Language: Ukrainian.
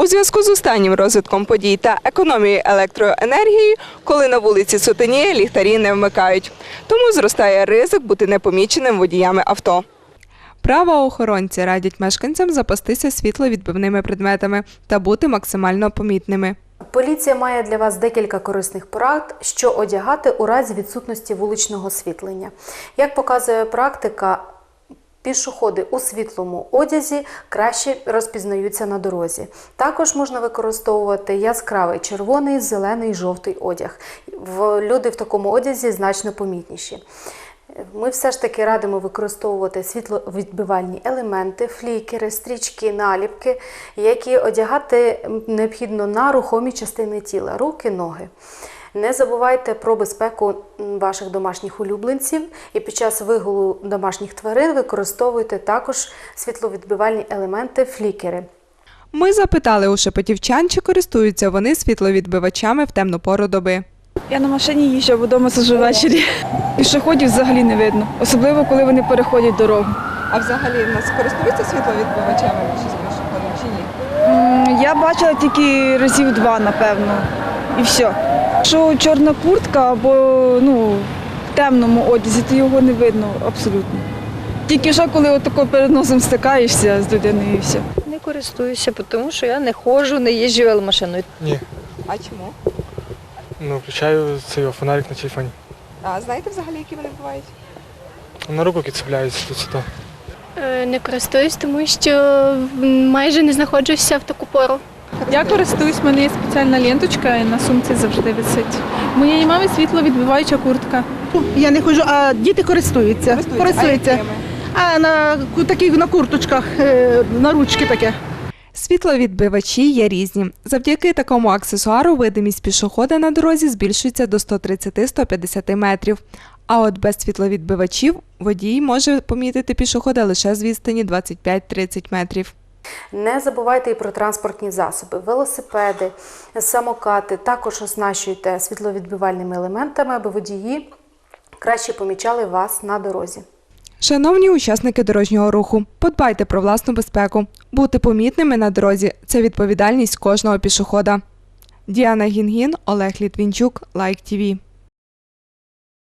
У зв'язку з останнім розвитком подій та економією електроенергії, коли на вулиці сутеніє, ліхтарі не вмикають. Тому зростає ризик бути непоміченим водіями авто. Правоохоронці радять мешканцям запастися світловідбивними предметами та бути максимально помітними. Поліція має для вас декілька корисних порад, що одягати у разі відсутності вуличного освітлення. Як показує практика, пішоходи у світлому одязі краще розпізнаються на дорозі. Також можна використовувати яскравий червоний, зелений, жовтий одяг. Люди в такому одязі значно помітніші. Ми все ж таки радимо використовувати світловідбивальні елементи, флікери, стрічки, наліпки, які одягати необхідно на рухомі частини тіла, руки, ноги. Не забувайте про безпеку ваших домашніх улюбленців і під час вигулу домашніх тварин використовуйте також світловідбивальні елементи, флікери. Ми запитали у шепетівчан, чи користуються вони світловідбивачами в темну пору доби. Я на машині їжджу, бо вдома сиджу ввечері. Пішоходів взагалі не видно, особливо коли вони переходять дорогу. А взагалі в нас користуються світловідбивачами більшість пішоходів чи ні? Я бачила тільки разів два, напевно, і все. Якщо чорна куртка або ну, в темному одязі, то його не видно абсолютно. Тільки що коли отако перед носом стикаєшся з людиною і все. Не користуюся, тому що я не ходжу, не їжджу веломашиною. Ні. А чому? Ну, включаю цей фонарик на телефоні. А знаєте взагалі, які вони бувають? На руку цепляються тут сюди. Е, Не користуюсь, тому що майже не знаходжуся в таку пору. Я користуюсь, в мене є спеціальна ленточка і на сумці завжди висить. Моєї мами світловідбиваюча куртка. Я не ходжу, а діти користуються. А? А на таких на курточках, е, на ручки таке. Світловідбивачі є різні. Завдяки такому аксесуару видимість пішохода на дорозі збільшується до 130-150 метрів. А от без світловідбивачів водій може помітити пішохода лише з відстані 25-30 метрів. Не забувайте і про транспортні засоби, велосипеди, самокати. Також оснащуйте світловідбивальними елементами, аби водії краще помічали вас на дорозі. Шановні учасники дорожнього руху, подбайте про власну безпеку. Бути помітними на дорозі це відповідальність кожного пішохода. Діана Гінгін, Олег Літвінчук, Лайк ТІВІ.